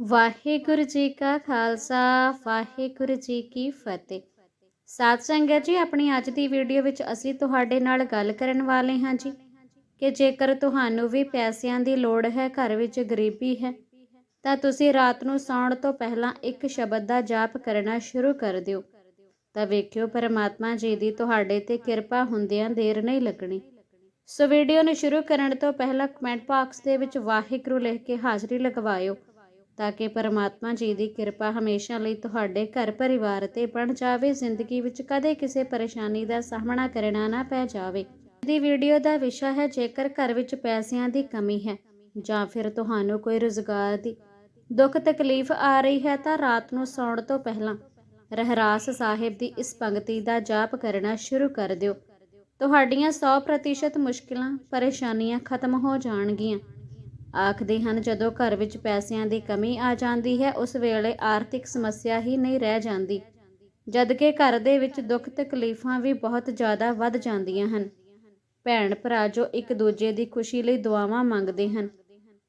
ਵਾਹਿਗੁਰੂ ਜੀ ਕਾ ਖਾਲਸਾ, ਵਾਹਿਗੁਰੂ ਜੀ ਕੀ ਫਤਿਹ। ਸਾਧ ਸੰਗਤ ਜੀ, ਆਪਣੀ ਅੱਜ ਦੀ ਵੀਡੀਓ ਵਿੱਚ ਅਸੀਂ ਤੁਹਾਡੇ ਨਾਲ ਗੱਲ ਕਰਨ ਵਾਲੇ ਹਾਂ ਜੀ ਕਿ ਜੇਕਰ ਤੁਹਾਨੂੰ ਵੀ ਪੈਸਿਆਂ ਦੀ ਲੋੜ ਹੈ, ਘਰ ਵਿੱਚ ਗਰੀਬੀ ਹੈ, ਤਾਂ ਤੁਸੀਂ ਰਾਤ ਨੂੰ ਸੌਣ ਤੋਂ ਪਹਿਲਾਂ ਇੱਕ ਸ਼ਬਦ ਦਾ ਜਾਪ ਕਰਨਾ ਸ਼ੁਰੂ ਕਰ ਦਿਓ। ਤਾਂ ਵੇਖਿਓ, ਪਰਮਾਤਮਾ ਜੀ ਦੀ ਤੁਹਾਡੇ ਤੇ ਕਿਰਪਾ ਹੁੰਦਿਆਂ ਦੇਰ ਨਹੀਂ ਲੱਗਣੀ। ਸੋ ਵੀਡੀਓ ਨੂੰ ਸ਼ੁਰੂ ਕਰਨ ਤੋਂ ਪਹਿਲਾਂ ਕਮੈਂਟ ਬਾਕਸ ਦੇ ਵਿੱਚ ਵਾਹਿਗੁਰੂ ਲਿਖ ਕੇ ਹਾਜ਼ਰੀ ਲਗਵਾਇਓ। ਤਾਂ ਕਿ ਪਰਮਾਤਮਾ ਜੀ ਦੀ ਕਿਰਪਾ ਹਮੇਸ਼ਾ ਲਈ ਤੁਹਾਡੇ ਘਰ ਪਰਿਵਾਰ ਤੇ ਬਣ ਜਾਵੇ, ਜ਼ਿੰਦਗੀ ਵਿੱਚ ਕਦੇ ਕਿਸੇ ਪਰੇਸ਼ਾਨੀ ਦਾ ਸਾਹਮਣਾ ਕਰਨਾ ਨਾ ਪੈ ਜਾਵੇ। ਦੀ ਵੀਡੀਓ ਦਾ ਵਿਸ਼ਾ ਹੈ, ਜੇਕਰ ਘਰ ਵਿੱਚ ਪੈਸਿਆਂ ਦੀ ਕਮੀ ਹੈ ਜਾਂ ਫਿਰ ਤੁਹਾਨੂੰ ਕੋਈ ਰੁਜ਼ਗਾਰ ਦੀ ਦੁੱਖ ਤਕਲੀਫ ਆ ਰਹੀ ਹੈ, ਤਾਂ ਰਾਤ ਨੂੰ ਸੌਣ ਤੋਂ ਪਹਿਲਾਂ ਰਹਿਰਾਸ ਸਾਹਿਬ ਦੀ ਇਸ ਪੰਕਤੀ ਦਾ ਜਾਪ ਕਰਨਾ ਸ਼ੁਰੂ ਕਰ ਦਿਓ। ਤੁਹਾਡੀਆਂ 100% ਮੁਸ਼ਕਿਲਾਂ, ਪਰੇਸ਼ਾਨੀਆਂ ਖਤਮ ਹੋ ਜਾਣਗੀਆਂ। ਆਖਦੇ ਹਨ, ਜਦੋਂ ਘਰ ਵਿੱਚ ਪੈਸਿਆਂ ਦੀ ਕਮੀ ਆ ਜਾਂਦੀ ਹੈ, ਉਸ ਵੇਲੇ ਆਰਥਿਕ ਸਮੱਸਿਆ ਹੀ ਨਹੀਂ ਰਹਿ ਜਾਂਦੀ। ਜਦਕਿ ਘਰ ਦੇ ਵਿੱਚ ਦੁੱਖ ਤਕਲੀਫਾਂ ਵੀ ਬਹੁਤ ਜ਼ਿਆਦਾ ਵੱਧ ਜਾਂਦੀਆਂ ਹਨ। ਭੈਣ ਭਰਾ ਜੋ ਇੱਕ ਦੂਜੇ ਦੀ ਖੁਸ਼ੀ ਲਈ ਦੁਆਵਾਂ ਮੰਗਦੇ ਹਨ,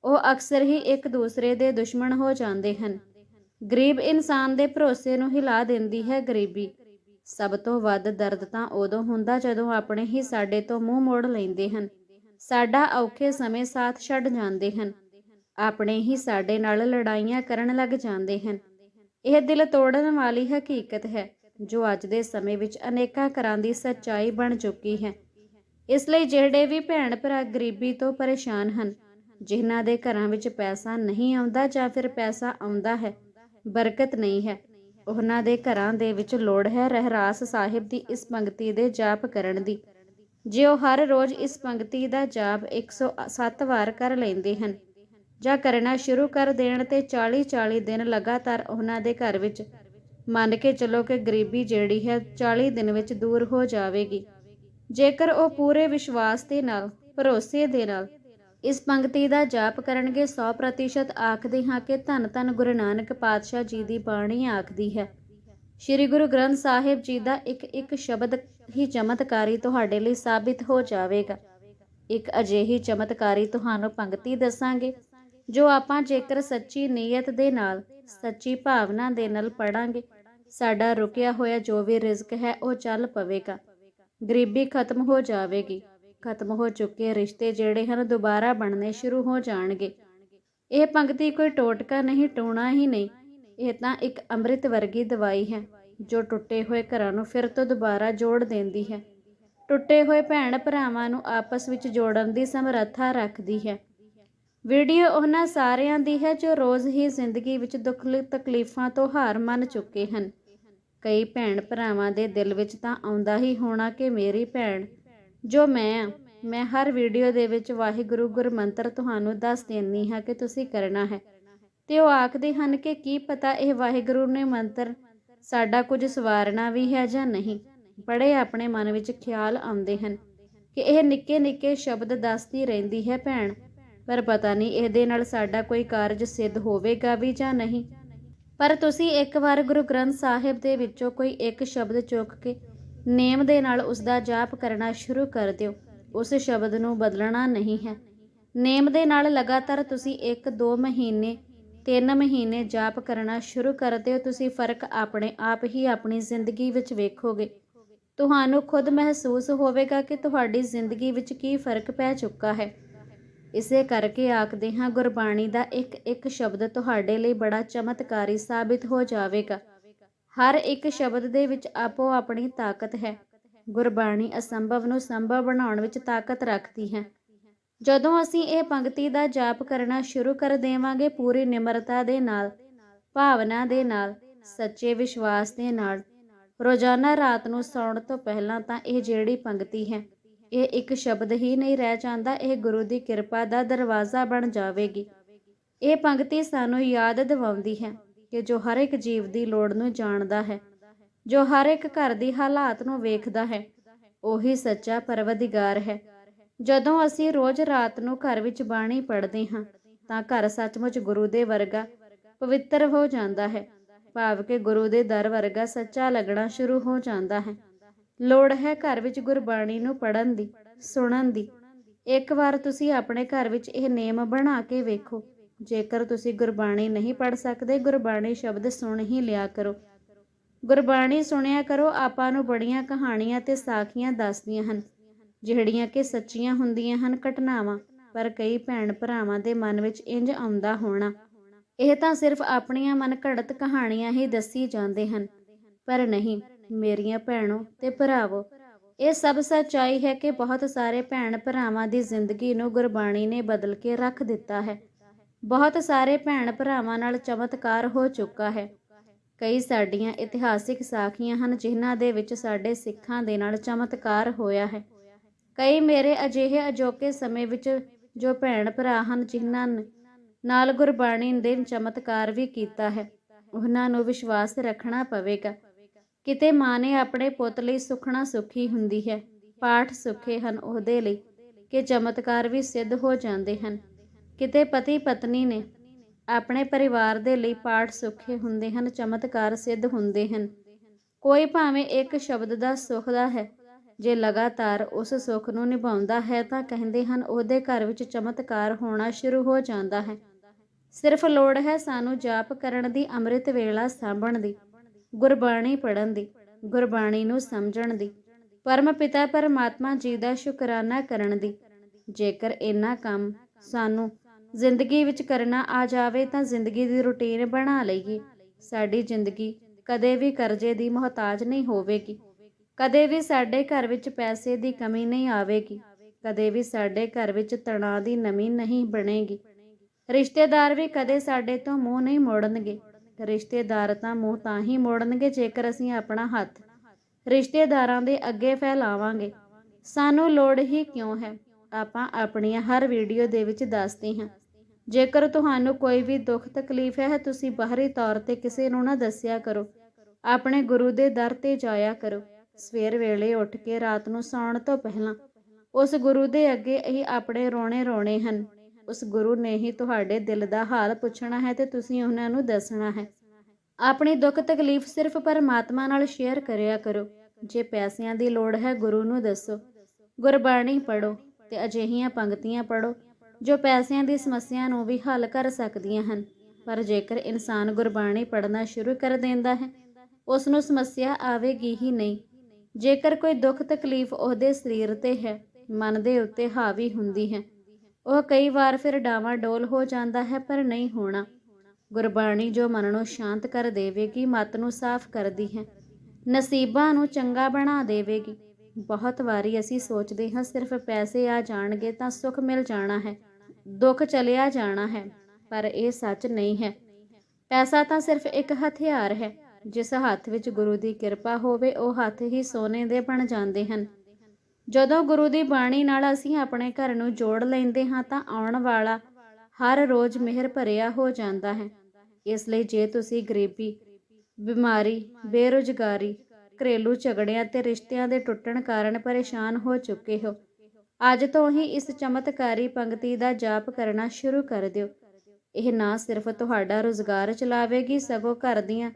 ਉਹ ਅਕਸਰ ਹੀ ਇੱਕ ਦੂਸਰੇ ਦੇ ਦੁਸ਼ਮਣ ਹੋ ਜਾਂਦੇ ਹਨ। ਗਰੀਬ ਇਨਸਾਨ ਦੇ ਭਰੋਸੇ ਨੂੰ ਹਿਲਾ ਦਿੰਦੀ ਹੈ ਗਰੀਬੀ। ਸਭ ਤੋਂ ਵੱਧ ਦਰਦ ਤਾਂ ਉਦੋਂ ਹੁੰਦਾ ਜਦੋਂ ਆਪਣੇ ਹੀ ਸਾਡੇ ਤੋਂ ਮੂੰਹ ਮੋੜ ਲੈਂਦੇ ਹਨ। ਸਾਡਾ ਔਖੇ ਸਮੇਂ ਸਾਥ ਛੱਡ ਜਾਂਦੇ ਹਨ। ਆਪਣੇ ਹੀ ਸਾਡੇ ਨਾਲ ਲੜਾਈਆਂ ਕਰਨ ਲੱਗ ਜਾਂਦੇ ਹਨ। ਇਹ ਦਿਲ ਤੋੜਨ ਵਾਲੀ ਹਕੀਕਤ ਹੈ, ਜੋ ਅੱਜ ਦੇ ਸਮੇਂ ਵਿੱਚ ਅਨੇਕਾਂ ਘਰਾਂ ਦੀ ਸੱਚਾਈ ਬਣ ਚੁੱਕੀ ਹੈ। ਇਸ ਲਈ ਜਿਹੜੇ ਵੀ ਭੈਣ ਭਰਾ ਗਰੀਬੀ ਤੋਂ ਪਰੇਸ਼ਾਨ ਹਨ, ਜਿਨ੍ਹਾਂ ਦੇ ਘਰਾਂ ਵਿੱਚ ਪੈਸਾ ਨਹੀਂ ਆਉਂਦਾ ਜਾਂ ਫਿਰ ਪੈਸਾ ਆਉਂਦਾ ਹੈ, ਬਰਕਤ ਨਹੀਂ ਹੈ, ਉਹਨਾਂ ਦੇ ਘਰਾਂ ਦੇ ਵਿੱਚ ਲੋੜ ਹੈ ਰਹਿਰਾਸ ਸਾਹਿਬ ਦੀ ਇਸ ਪੰਕਤੀ ਦੇ ਜਾਪ ਕਰਨ ਦੀ। ਜੇ ਉਹ ਹਰ ਰੋਜ਼ ਇਸ ਪੰਕਤੀ ਦਾ ਜਾਪ 107 ਵਾਰ ਕਰ ਲੈਂਦੇ ਹਨ ਜਾਂ ਕਰਨਾ ਸ਼ੁਰੂ ਕਰ ਦੇਣ ਤੇ 40-40 ਦਿਨ ਲਗਾਤਾਰ ਉਹਨਾਂ ਦੇ ਘਰ ਵਿੱਚ, ਮੰਨ ਕੇ ਚਲੋ ਕਿ ਗਰੀਬੀ ਜਿਹੜੀ ਹੈ 40 ਦਿਨ ਵਿੱਚ ਦੂਰ ਹੋ ਜਾਵੇਗੀ। ਜੇਕਰ ਉਹ ਪੂਰੇ ਵਿਸ਼ਵਾਸ ਦੇ ਨਾਲ, ਭਰੋਸੇ ਦੇ ਨਾਲ ਇਸ ਪੰਕਤੀ ਦਾ ਜਾਪ ਕਰਨਗੇ 100% ਆਖਦੇ ਹਾਂ ਕਿ ਧੰਨ ਧੰਨ ਗੁਰੂ ਨਾਨਕ ਪਾਤਸ਼ਾਹ ਜੀ ਦੀ ਬਾਣੀ ਆਖਦੀ ਹੈ। ਸ੍ਰੀ ਗੁਰੂ ਗ੍ਰੰਥ ਸਾਹਿਬ ਜੀ ਦਾ ਇੱਕ ਇੱਕ ਸ਼ਬਦ ਹੀ ਚਮਤਕਾਰੀ ਤੁਹਾਡੇ ਲਈ ਸਾਬਿਤ ਹੋ ਜਾਵੇਗਾ। ਇੱਕ ਅਜਿਹੀ ਚਮਤਕਾਰੀ ਤੁਹਾਨੂੰ ਪੰਕਤੀ ਦੱਸਾਂਗੇ, ਜੋ ਆਪਾਂ ਜੇਕਰ ਸੱਚੀ ਨੀਅਤ ਦੇ ਨਾਲ, ਸੱਚੀ ਭਾਵਨਾ ਦੇ ਨਾਲ ਪੜਾਂਗੇ ਸਾਡਾ ਰੁਕਿਆ ਹੋਇਆ ਜੋ ਵੀ ਰਿਜ਼ਕ ਹੈ ਉਹ ਚੱਲ ਪਵੇਗਾ। ਗਰੀਬੀ ਖਤਮ ਹੋ ਜਾਵੇਗੀ। ਖਤਮ ਹੋ ਚੁੱਕੇ ਰਿਸ਼ਤੇ ਜਿਹੜੇ ਹਨ ਦੁਬਾਰਾ ਬਣਨੇ ਸ਼ੁਰੂ ਹੋ ਜਾਣਗੇ। ਇਹ ਪੰਕਤੀ ਕੋਈ ਟੋਟਕਾ ਨਹੀਂ, ਟੋਣਾ ਹੀ ਨਹੀਂ। ਇਹ ਤਾਂ ਇੱਕ ਅੰਮ੍ਰਿਤ ਵਰਗੀ ਦਵਾਈ ਹੈ, ਜੋ ਟੁੱਟੇ ਹੋਏ ਘਰਾਂ ਨੂੰ ਫਿਰ ਤੋਂ ਦੁਬਾਰਾ ਜੋੜ ਦਿੰਦੀ ਹੈ। ਟੁੱਟੇ ਹੋਏ ਭੈਣ ਭਰਾਵਾਂ ਨੂੰ ਆਪਸ ਵਿੱਚ ਜੋੜਨ ਦੀ ਸਮਰੱਥਾ ਰੱਖਦੀ ਹੈ। ਵੀਡੀਓ ਉਹਨਾਂ ਸਾਰਿਆਂ ਦੀ ਹੈ, ਜੋ ਰੋਜ਼ ਹੀ ਜ਼ਿੰਦਗੀ ਵਿੱਚ ਦੁੱਖ ਤਕਲੀਫਾਂ ਤੋਂ ਹਾਰ ਮੰਨ ਚੁੱਕੇ ਹਨ। ਕਈ ਭੈਣ ਭਰਾਵਾਂ ਦੇ ਦਿਲ ਵਿੱਚ ਤਾਂ ਆਉਂਦਾ ਹੀ ਹੋਣਾ ਕਿ ਮੇਰੀ ਭੈਣ, ਜੋ ਮੈਂ ਆ, ਮੈਂ ਹਰ ਵੀਡੀਓ ਦੇ ਵਿੱਚ ਵਾਹਿਗੁਰੂ ਗੁਰ ਮੰਤਰ ਤੁਹਾਨੂੰ ਦੱਸ ਦੇਣੀ ਹਾਂ ਕਿ ਤੁਸੀਂ ਕਰਨਾ ਹੈ। ਤੇ ਉਹ ਆਖਦੇ ਹਨ ਕਿ ਕੀ ਪਤਾ ਇਹ ਵਾਹਿਗੁਰੂ ਨੇ ਮੰਤਰ ਸਾਡਾ ਕੁਝ ਸਵਾਰਨਾ ਵੀ ਹੈ ਜਾਂ ਨਹੀਂ। ਬੜੇ ਆਪਣੇ ਮਨ ਵਿੱਚ ਖਿਆਲ ਆਉਂਦੇ ਹਨ ਕਿ ਇਹ ਨਿੱਕੇ ਨਿੱਕੇ ਸ਼ਬਦ ਦੱਸਦੀ ਰਹਿੰਦੀ ਹੈ ਭੈਣ, ਪਰ ਪਤਾ ਨਹੀਂ ਇਹਦੇ ਨਾਲ ਸਾਡਾ ਕੋਈ ਕਾਰਜ ਸਿੱਧ ਹੋਵੇਗਾ ਵੀ ਜਾਂ ਨਹੀਂ। ਪਰ ਤੁਸੀਂ ਇੱਕ ਵਾਰ ਗੁਰੂ ਗ੍ਰੰਥ ਸਾਹਿਬ ਦੇ ਵਿੱਚੋਂ ਕੋਈ ਇੱਕ ਸ਼ਬਦ ਚੁੱਕ ਕੇ ਨੇਮ ਦੇ ਨਾਲ ਉਸ ਦਾ ਜਾਪ ਕਰਨਾ ਸ਼ੁਰੂ ਕਰ ਦਿਓ। ਉਸ ਸ਼ਬਦ ਨੂੰ ਬਦਲਣਾ ਨਹੀਂ ਹੈ। ਨੇਮ ਦੇ ਨਾਲ ਲਗਾਤਾਰ ਤੁਸੀਂ 1-2 ਮਹੀਨੇ ਤਿੰਨ ਮਹੀਨੇ ਜਾਪ ਕਰਨਾ ਸ਼ੁਰੂ ਕਰ ਦਿਓ, ਤੁਸੀਂ ਫ਼ਰਕ ਆਪਣੇ ਆਪ ਹੀ ਆਪਣੀ ਜ਼ਿੰਦਗੀ ਵਿੱਚ ਵੇਖੋਗੇ। ਤੁਹਾਨੂੰ ਖੁਦ ਮਹਿਸੂਸ ਹੋਵੇਗਾ ਕਿ ਤੁਹਾਡੀ ਜ਼ਿੰਦਗੀ ਵਿੱਚ ਕੀ ਫ਼ਰਕ ਪੈ ਚੁੱਕਾ ਹੈ। ਇਸੇ ਕਰਕੇ ਆਖਦੇ ਹਾਂ, ਗੁਰਬਾਣੀ ਦਾ ਇੱਕ ਇੱਕ ਸ਼ਬਦ ਤੁਹਾਡੇ ਲਈ ਬੜਾ ਚਮਤਕਾਰੀ ਸਾਬਿਤ ਹੋ ਜਾਵੇਗਾ। ਹਰ ਇੱਕ ਸ਼ਬਦ ਦੇ ਵਿੱਚ ਆਪੋ ਆਪਣੀ ਤਾਕਤ ਹੈ। ਗੁਰਬਾਣੀ ਅਸੰਭਵ ਨੂੰ ਸੰਭਵ ਬਣਾਉਣ ਵਿੱਚ ਤਾਕਤ ਰੱਖਦੀ ਹੈ। ਜਦੋਂ ਅਸੀਂ ਇਹ ਪੰਕਤੀ ਦਾ ਜਾਪ ਕਰਨਾ ਸ਼ੁਰੂ ਕਰ ਦੇਵਾਂਗੇ ਪੂਰੀ ਨਿਮਰਤਾ ਦੇ ਨਾਲ, ਭਾਵਨਾ ਦੇ ਨਾਲ, ਸੱਚੇ ਵਿਸ਼ਵਾਸ ਦੇ ਨਾਲ, ਰੋਜ਼ਾਨਾ ਰਾਤ ਨੂੰ ਸੌਣ ਤੋਂ ਪਹਿਲਾਂ ਤਾਂ ਇਹ ਜਿਹੜੀ ਪੰਕਤੀ ਹੈ, ਇਹ ਇੱਕ ਸ਼ਬਦ ਹੀ ਨਹੀਂ ਰਹਿ ਜਾਂਦਾ, ਇਹ ਗੁਰੂ ਦੀ ਕਿਰਪਾ ਦਾ ਦਰਵਾਜ਼ਾ ਬਣ ਜਾਵੇਗੀ। ਇਹ ਪੰਕਤੀ ਸਾਨੂੰ ਯਾਦ ਦਿਵਾਉਂਦੀ ਹੈ ਕਿ ਜੋ ਹਰ ਇੱਕ ਜੀਵ ਦੀ ਲੋੜ ਨੂੰ ਜਾਣਦਾ ਹੈ, ਜੋ ਹਰ ਇੱਕ ਘਰ ਦੀ ਹਾਲਾਤ ਨੂੰ ਵੇਖਦਾ ਹੈ, ਉਹੀ ਸੱਚਾ ਪਰਵਦਿਗਾਰ ਹੈ। ਜਦੋਂ ਅਸੀਂ ਰੋਜ਼ ਰਾਤ ਨੂੰ ਘਰ ਵਿੱਚ ਬਾਣੀ ਪੜ੍ਹਦੇ ਹਾਂ, ਤਾਂ ਘਰ ਸੱਚਮੁੱਚ ਗੁਰੂ ਦੇ ਵਰਗਾ ਪਵਿੱਤਰ ਹੋ ਜਾਂਦਾ ਹੈ, ਭਾਵ ਕਿ ਗੁਰੂ ਦੇ ਦਰ ਵਰਗਾ ਸੱਚਾ ਲੱਗਣਾ ਸ਼ੁਰੂ ਹੋ ਜਾਂਦਾ ਹੈ। ਲੋੜ ਹੈ ਘਰ ਵਿੱਚ ਗੁਰਬਾਣੀ ਨੂੰ ਪੜਨ ਦੀ, ਸੁਣਨ ਦੀ। ਇੱਕ ਵਾਰ ਤੁਸੀਂ ਆਪਣੇ ਘਰ ਵਿੱਚ ਇਹ ਨਿਯਮ ਬਣਾ ਕੇ ਵੇਖੋ। ਜੇਕਰ ਤੁਸੀਂ ਗੁਰਬਾਣੀ ਨਹੀਂ ਪੜ੍ਹ ਸਕਦੇ, ਗੁਰਬਾਣੀ ਸ਼ਬਦ ਸੁਣ ਹੀ ਲਿਆ ਕਰੋ। ਗੁਰਬਾਣੀ ਸੁਣਿਆ ਕਰੋ, ਆਪਾਂ ਨੂੰ ਬੜੀਆਂ ਕਹਾਣੀਆਂ ਤੇ ਸਾਖੀਆਂ ਦੱਸਦੀਆਂ ਹਨ। ਜਿਹੜੀਆਂ ਕਿ ਸੱਚੀਆਂ ਹੁੰਦੀਆਂ ਹਨ ਘਟਨਾਵਾਂ, ਪਰ ਕਈ ਭੈਣ ਭਰਾਵਾਂ ਦੇ ਮਨ ਵਿੱਚ ਇੰਜ ਆਉਂਦਾ ਹੋਣਾ। ਇਹ ਤਾਂ ਸਿਰਫ ਆਪਣੀਆਂ ਮਨ ਘੜਤ ਕਹਾਣੀਆਂ ਹੀ ਦੱਸੀ ਜਾਂਦੇ ਹਨ। ਪਰ ਨਹੀਂ, ਮੇਰੀਆਂ ਭੈਣੋ ਤੇ ਭਰਾਵੋ, ਇਹ ਸਭ ਸੱਚਾਈ ਹੈ ਕਿ ਬਹੁਤ ਸਾਰੇ ਭੈਣ ਭਰਾਵਾਂ ਦੀ ਜ਼ਿੰਦਗੀ ਨੂੰ ਗੁਰਬਾਣੀ ਨੇ ਬਦਲ ਕੇ ਰੱਖ ਦਿੱਤਾ ਹੈ। ਬਹੁਤ ਸਾਰੇ ਭੈਣ ਭਰਾਵਾਂ ਨਾਲ ਚਮਤਕਾਰ ਹੋ ਚੁੱਕਾ ਹੈ। ਕਈ ਸਾਡੀਆਂ ਇਤਿਹਾਸਿਕ ਸਾਖੀਆਂ ਹਨ ਜਿਨ੍ਹਾਂ ਦੇ ਵਿੱਚ ਸਾਡੇ ਸਿੱਖਾਂ ਦੇ ਨਾਲ ਚਮਤਕਾਰ ਹੋਇਆ ਹੈ। ਕਈ ਮੇਰੇ ਅਜਿਹੇ ਅਜੋਕੇ ਸਮੇਂ ਵਿੱਚ ਜੋ ਭੈਣ ਭਰਾ ਹਨ, ਜਿਨ੍ਹਾਂ ਨਾਲ ਗੁਰਬਾਣੀ ਦੇ ਚਮਤਕਾਰ ਵੀ ਕੀਤਾ ਹੈ, ਉਹਨਾਂ ਨੂੰ ਵਿਸ਼ਵਾਸ ਰੱਖਣਾ ਪਵੇਗਾ। ਕਿਤੇ ਮਾਂ ਨੇ ਆਪਣੇ ਪੁੱਤ ਲਈ ਸੁਖਣਾ ਸੁਖੀ ਹੁੰਦੀ ਹੈ, ਪਾਠ ਸੁਖੇ ਹਨ ਉਹਦੇ ਲਈ ਕਿ ਚਮਤਕਾਰ ਵੀ ਸਿੱਧ ਹੋ ਜਾਂਦੇ ਹਨ। ਕਿਤੇ ਪਤੀ ਪਤਨੀ ਨੇ ਆਪਣੇ ਪਰਿਵਾਰ ਦੇ ਲਈ ਪਾਠ ਸੁਖੇ ਹੁੰਦੇ ਹਨ, ਚਮਤਕਾਰ ਸਿੱਧ ਹੁੰਦੇ ਹਨ। ਕੋਈ ਭਾਵੇਂ ਇੱਕ ਸ਼ਬਦ ਦਾ ਸੁਖ ਦਾ ਹੈ ਜੇ ਲਗਾਤਾਰ ਉਸ ਸੁੱਖ ਨੂੰ ਨਿਭਾਉਂਦਾ ਹੈ ਤਾਂ ਕਹਿੰਦੇ ਹਨ, ਉਹਦੇ ਘਰ ਵਿੱਚ ਚਮਤਕਾਰ ਹੋਣਾ ਸ਼ੁਰੂ ਹੋ ਜਾਂਦਾ ਹੈ। ਸਿਰਫ ਲੋੜ ਹੈ ਸਾਨੂੰ ਜਾਪ ਕਰਨ ਦੀ, ਅੰਮ੍ਰਿਤ ਵੇਲਾ ਸਾਂਭਣ ਦੀ, ਗੁਰਬਾਣੀ ਪੜਨ ਦੀ, ਗੁਰਬਾਣੀ ਨੂੰ ਸਮਝਣ ਦੀ, ਪਰਮ ਪਿਤਾ ਪਰਮਾਤਮਾ ਜੀ ਦਾ ਸ਼ੁਕਰਾਨਾ ਕਰਨ ਦੀ। ਜੇਕਰ ਇਹਨਾਂ ਕੰਮ ਸਾਨੂੰ ਜ਼ਿੰਦਗੀ ਵਿੱਚ ਕਰਨਾ ਆ ਜਾਵੇ ਤਾਂ ਜ਼ਿੰਦਗੀ ਦੀ ਰੁਟੀਨ ਬਣਾ ਲਈਏ। ਸਾਡੀ ਜ਼ਿੰਦਗੀ ਕਦੇ ਵੀ ਕਰਜ਼ੇ ਦੀ ਮੁਹਤਾਜ ਨਹੀਂ ਹੋਵੇਗੀ। ਕਦੇ ਵੀ ਸਾਡੇ ਘਰ ਵਿੱਚ ਪੈਸੇ ਦੀ ਕਮੀ ਨਹੀਂ ਆਵੇਗੀ, ਕਦੇ ਵੀ ਸਾਡੇ ਘਰ ਵਿੱਚ ਤਣਾਅ ਦੀ ਨਮੀ ਨਹੀਂ ਬਣੇਗੀ। ਰਿਸ਼ਤੇਦਾਰ ਵੀ ਕਦੇ ਸਾਡੇ ਤੋਂ ਮੂੰਹ ਨਹੀਂ ਮੋੜਨਗੇ, ਰਿਸ਼ਤੇਦਾਰ ਤਾਂ ਮੂੰਹ ਤਾਂ ਹੀ ਮੋੜਨਗੇ ਜੇਕਰ ਅਸੀਂ ਆਪਣਾ ਹੱਥ ਰਿਸ਼ਤੇਦਾਰਾਂ ਦੇ ਅੱਗੇ ਫੈਲਾਵਾਂਗੇ। ਸਾਨੂੰ ਲੋੜ ਹੀ ਕਿਉਂ ਹੈ? ਆਪਾਂ ਆਪਣੀਆਂ ਹਰ ਵੀਡੀਓ ਦੇ ਵਿੱਚ ਦੱਸਦੇ ਹਾਂ। ਜੇਕਰ ਤੁਹਾਨੂੰ ਕੋਈ ਵੀ ਦੁੱਖ ਤਕਲੀਫ ਹੈ, ਤੁਸੀਂ ਬਾਹਰੀ ਤੌਰ ਤੇ ਕਿਸੇ ਨੂੰ ਨਾ ਦੱਸਿਆ ਕਰੋ। ਆਪਣੇ ਗੁਰੂ ਦੇ ਦਰ ਤੇ ਜਾਇਆ ਕਰੋ। ਸਵੇਰ ਵੇਲੇ ਉੱਠ ਕੇ ਰਾਤ ਨੂੰ ਸੌਣ ਤੋਂ ਪਹਿਲਾਂ ਉਸ ਗੁਰੂ ਦੇ ਅੱਗੇ ਇਹ ਆਪਣੇ ਰੋਣੇ ਰੋਣੇ ਹਨ। ਉਸ ਗੁਰੂ ਨੇ ਹੀ ਤੁਹਾਡੇ ਦਿਲ ਦਾ ਹਾਲ ਪੁੱਛਣਾ ਹੈ ਤੇ ਤੁਸੀਂ ਉਹਨਾਂ ਨੂੰ ਦੱਸਣਾ ਹੈ। ਆਪਣੀ ਦੁੱਖ ਤਕਲੀਫ ਸਿਰਫ ਪਰਮਾਤਮਾ ਨਾਲ ਸ਼ੇਅਰ ਕਰਿਆ ਕਰੋ। ਜੇ ਪੈਸਿਆਂ ਦੀ ਲੋੜ ਹੈ ਗੁਰੂ ਨੂੰ ਦੱਸੋ। ਗੁਰਬਾਣੀ ਪੜੋ ਤੇ ਅਜਿਹੀਆਂ ਪੰਕਤੀਆਂ ਪੜੋ ਜੋ ਪੈਸਿਆਂ ਦੀ ਸਮੱਸਿਆ ਨੂੰ ਵੀ ਹੱਲ ਕਰ ਸਕਦੀਆਂ ਹਨ। ਪਰ ਜੇਕਰ ਇਨਸਾਨ ਗੁਰਬਾਣੀ ਪੜਨਾ ਸ਼ੁਰੂ ਕਰ ਦਿੰਦਾ ਹੈ, ਉਸ ਨੂੰ ਸਮੱਸਿਆ ਆਵੇਗੀ ਹੀ ਨਹੀਂ। ਜੇਕਰ ਕੋਈ ਦੁੱਖ ਤਕਲੀਫ ਉਹਦੇ ਸਰੀਰ ਤੇ ਹੈ, ਮਨ ਦੇ ਉੱਤੇ ਹਾਵੀ ਹੁੰਦੀ ਹੈ। ਉਹ ਕਈ ਵਾਰ ਫਿਰ ਡਾਵਾਂ ਡੋਲ ਹੋ ਜਾਂਦਾ ਹੈ, ਪਰ ਨਹੀਂ ਹੋਣਾ। ਗੁਰਬਾਣੀ ਜੋ ਮਨ ਨੂੰ ਸ਼ਾਂਤ ਕਰ ਦੇਵੇਗੀ, ਮਤ ਨੂੰ ਸਾਫ਼ ਕਰਦੀ ਹੈ। ਨਸੀਬਾਂ ਨੂੰ ਚੰਗਾ ਬਣਾ ਦੇਵੇਗੀ। ਬਹੁਤ ਵਾਰੀ ਅਸੀਂ ਸੋਚਦੇ ਹਾਂ, ਸਿਰਫ ਪੈਸੇ ਆ ਜਾਣਗੇ ਤਾਂ ਸੁੱਖ ਮਿਲ ਜਾਣਾ ਹੈ, ਦੁੱਖ ਚਲਿਆ ਜਾਣਾ ਹੈ, ਪਰ ਇਹ ਸੱਚ ਨਹੀਂ ਹੈ। ਪੈਸਾ ਤਾਂ ਸਿਰਫ ਇੱਕ ਹਥਿਆਰ ਹੈ। ਜਿਸ ਹੱਥ ਵਿੱਚ ਗੁਰੂ ਦੀ ਕਿਰਪਾ ਹੋਵੇ, ਉਹ ਹੱਥ ਹੀ ਸੋਨੇ ਦੇ ਬਣ ਜਾਂਦੇ ਹਨ। ਜਦੋਂ ਗੁਰੂ ਦੀ ਬਾਣੀ ਨਾਲ ਅਸੀਂ ਆਪਣੇ ਘਰ ਨੂੰ ਜੋੜ ਲੈਂਦੇ ਹਾਂ, ਤਾਂ ਆਉਣ ਵਾਲਾ ਹਰ ਰੋਜ਼ ਮਿਹਰ ਭਰਿਆ ਹੋ ਜਾਂਦਾ ਹੈ। ਇਸ ਲਈ ਜੇ ਤੁਸੀਂ ਗਰੀਬੀ, ਬਿਮਾਰੀ, ਬੇਰੁਜ਼ਗਾਰੀ, ਘਰੇਲੂ ਝਗੜਿਆਂ ਤੇ ਰਿਸ਼ਤਿਆਂ ਦੇ ਟੁੱਟਣ ਕਾਰਨ ਪਰੇਸ਼ਾਨ ਹੋ ਚੁੱਕੇ ਹੋ, ਅੱਜ ਤੋਂ ਹੀ ਇਸ ਚਮਤਕਾਰੀ ਪੰਕਤੀ ਦਾ ਜਾਪ ਕਰਨਾ ਸ਼ੁਰੂ ਕਰ ਦਿਓ। ਇਹ ਨਾ ਸਿਰਫ ਤੁਹਾਡਾ ਰੋਜ਼ਗਾਰ ਚਲਾਵੇਗੀ, ਸਗੋਂ ਘਰ ਦੀਆਂ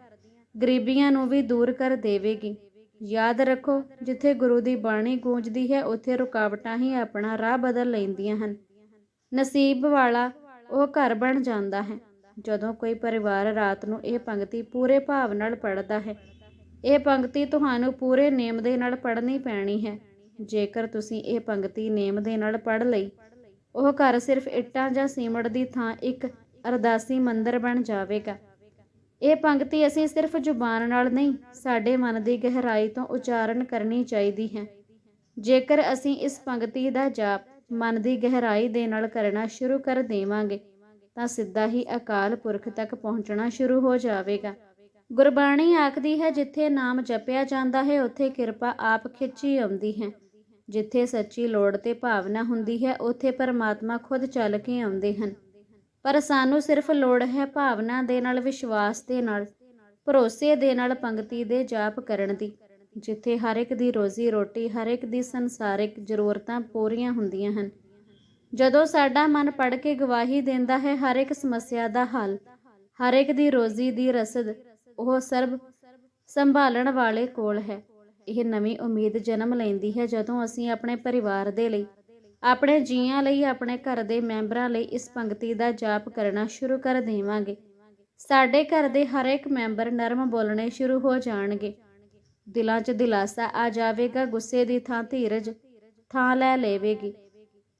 ਗਰੀਬੀਆਂ ਨੂੰ ਵੀ ਦੂਰ ਕਰ ਦੇਵੇਗੀ। ਯਾਦ ਰੱਖੋ, ਜਿੱਥੇ ਗੁਰੂ ਦੀ ਬਾਣੀ ਗੂੰਜਦੀ ਹੈ, ਉੱਥੇ ਰੁਕਾਵਟਾਂ ਹੀ ਆਪਣਾ ਰਾਹ ਬਦਲ ਲੈਂਦੀਆਂ ਹਨ। ਨਸੀਬ ਵਾਲਾ ਉਹ ਘਰ ਬਣ ਜਾਂਦਾ ਹੈ, ਜਦੋਂ ਕੋਈ ਪਰਿਵਾਰ ਰਾਤ ਨੂੰ ਇਹ ਪੰਕਤੀ ਪੂਰੇ ਭਾਵ ਨਾਲ ਪੜ੍ਹਦਾ ਹੈ। ਇਹ ਪੰਕਤੀ ਤੁਹਾਨੂੰ ਪੂਰੇ ਨੇਮ ਦੇ ਨਾਲ ਪੜ੍ਹਨੀ ਪੈਣੀ ਹੈ। ਜੇਕਰ ਤੁਸੀਂ ਇਹ ਪੰਕਤੀ ਨੇਮ ਦੇ ਨਾਲ ਪੜ੍ਹ ਲਈ, ਉਹ ਘਰ ਸਿਰਫ ਇੱਟਾਂ ਜਾਂ ਸੀਮਟ ਦੀ ਥਾਂ ਇੱਕ ਅਰਦਾਸੀ ਮੰਦਰ ਬਣ ਜਾਵੇਗਾ। ਇਹ ਪੰਕਤੀ ਅਸੀਂ ਸਿਰਫ ਜ਼ੁਬਾਨ ਨਾਲ ਨਹੀਂ, ਸਾਡੇ ਮਨ ਦੀ ਗਹਿਰਾਈ ਤੋਂ ਉਚਾਰਨ ਕਰਨੀ ਚਾਹੀਦੀ ਹੈ। ਜੇਕਰ ਅਸੀਂ ਇਸ ਪੰਕਤੀ ਦਾ ਜਾਪ ਮਨ ਦੀ ਗਹਿਰਾਈ ਦੇ ਨਾਲ ਕਰਨਾ ਸ਼ੁਰੂ ਕਰ ਦੇਵਾਂਗੇ, ਤਾਂ ਸਿੱਧਾ ਹੀ ਅਕਾਲ ਪੁਰਖ ਤੱਕ ਪਹੁੰਚਣਾ ਸ਼ੁਰੂ ਹੋ ਜਾਵੇਗਾ। ਗੁਰਬਾਣੀ ਆਖਦੀ ਹੈ, ਜਿੱਥੇ ਨਾਮ ਜਪਿਆ ਜਾਂਦਾ ਹੈ, ਉੱਥੇ ਕਿਰਪਾ ਆਪ ਖਿੱਚੀ ਆਉਂਦੀ ਹੈ। ਜਿੱਥੇ ਸੱਚੀ ਲੋੜ ਤੇ ਭਾਵਨਾ ਹੁੰਦੀ ਹੈ, ਉੱਥੇ ਪਰਮਾਤਮਾ ਖੁਦ ਚੱਲ ਕੇ ਆਉਂਦੇ ਹਨ। ਪਰ ਸਾਨੂੰ ਸਿਰਫ ਲੋੜ ਹੈ ਭਾਵਨਾ ਦੇ ਨਾਲ, ਵਿਸ਼ਵਾਸ ਦੇ ਨਾਲ, ਭਰੋਸੇ ਦੇ ਨਾਲ ਪੰਕਤੀ ਦੇ ਜਾਪ ਕਰਨ ਦੀ। ਜਿੱਥੇ ਹਰ ਇੱਕ ਦੀ ਰੋਜ਼ੀ ਰੋਟੀ, ਹਰ ਇੱਕ ਦੀ ਸੰਸਾਰਿਕ ਜ਼ਰੂਰਤਾਂ ਪੂਰੀਆਂ ਹੁੰਦੀਆਂ ਹਨ। ਜਦੋਂ ਸਾਡਾ ਮਨ ਪੜ ਕੇ ਗਵਾਹੀ ਦਿੰਦਾ ਹੈ ਹਰ ਇੱਕ ਸਮੱਸਿਆ ਦਾ ਹੱਲ, ਹਰ ਇੱਕ ਦੀ ਰੋਜ਼ੀ ਦੀ ਰਸਦ, ਉਹ ਸਰਬ ਸੰਭਾਲਣ ਵਾਲੇ ਕੋਲ ਹੈ। ਇਹ ਨਵੀਂ ਉਮੀਦ ਜਨਮ ਲੈਂਦੀ ਹੈ ਜਦੋਂ ਅਸੀਂ ਆਪਣੇ ਪਰਿਵਾਰ ਦੇ ਲਈ ਆਪਣੇ ਜੀਆਂ ਲਈ, ਆਪਣੇ ਘਰ ਦੇ ਮੈਂਬਰਾਂ ਲਈ ਇਸ ਪੰਕਤੀ ਦਾ ਜਾਪ ਕਰਨਾ ਸ਼ੁਰੂ ਕਰ ਦੇਵਾਂਗੇ। ਸਾਡੇ ਘਰ ਦੇ ਹਰ ਇੱਕ ਮੈਂਬਰ ਨਰਮ ਬੋਲਣੇ ਸ਼ੁਰੂ ਹੋ ਜਾਣਗੇ। ਦਿਲਾਂ 'ਚ ਦਿਲਾਸਾ ਆ ਜਾਵੇਗਾ, ਗੁੱਸੇ ਦੀ ਥਾਂ ਧੀਰਜ ਥਾਂ ਲੈ ਲੇਵੇਗੀ।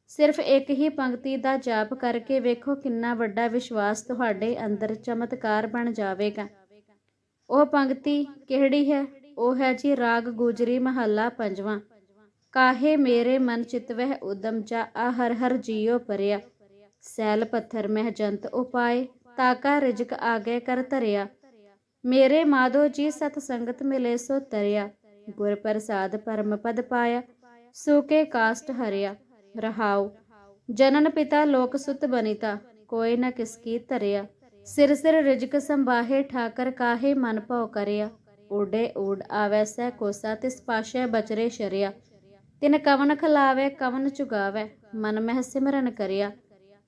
ਸਿਰਫ ਇੱਕ ਹੀ ਪੰਕਤੀ ਦਾ ਜਾਪ ਕਰਕੇ ਵੇਖੋ ਕਿੰਨਾ ਵੱਡਾ ਵਿਸ਼ਵਾਸ ਤੁਹਾਡੇ ਅੰਦਰ ਚਮਤਕਾਰ ਬਣ ਜਾਵੇਗਾ। ਉਹ ਪੰਕਤੀ ਕਿਹੜੀ ਹੈ? ਉਹ ਹੈ ਜੀ ਰਾਗ ਗੁਜਰੀ ਮਹੱਲਾ ਪੰਜਵਾਂ। ਕਾਹੇ ਮੇਰੇ ਮਨ ਚਿਤਵਹਿ ਉਦਮ ਜਾ ਆ ਹਰ ਹਰ ਜੀਉ ਪਰਿਆ। ਸੈਲ ਪੱਥਰ ਮਹਿ ਜੰਤ ਉਪਾਏ, ਤਾਕਾ ਰਿਜਕ ਆਗੇ ਕਰ ਧਰਿਆ। ਮੇਰੇ ਮਾਧੋ ਜੀ ਸਤ ਸੰਗਤ ਮਿਲੇ ਸੋ ਤਰਿਆ। ਗੁਰ ਪ੍ਰਸਾਦ ਪਰਮ ਪਦ ਪਾਇਆ, ਸੂਕੇ ਕਾਸਟ ਹਰਿਆ। ਰਹਾਉ, ਜਨਨ ਪਿਤਾ ਲੋਕ ਸੁਤ ਬਨਿਤਾ, ਕੋਈ ਨ ਕਿਸਕੀ ਧਰਿਆ। ਸਿਰ ਸਿਰ ਰਿਜਕ ਸੰਬਾਹੇ ਠਾਕਰ ਕਾਹੇ ਮਨ ਭਉ ਕਰਿਆ। ਊਡੇ ਊਡ ਆਵੈ ਸੈ ਕੋਸਾ, ਤਿਸ ਪਾਸ਼ੈ ਬਚਰੇ ਸ਼ਰਿਆ। ਤਿਨ ਕਵਨ ਖਲਾਵੇ, ਕਵਨ ਚੁਗਾਵੇ, ਮਨ ਮਹਿ ਸਿਮਰਨ ਕਰਿਆ।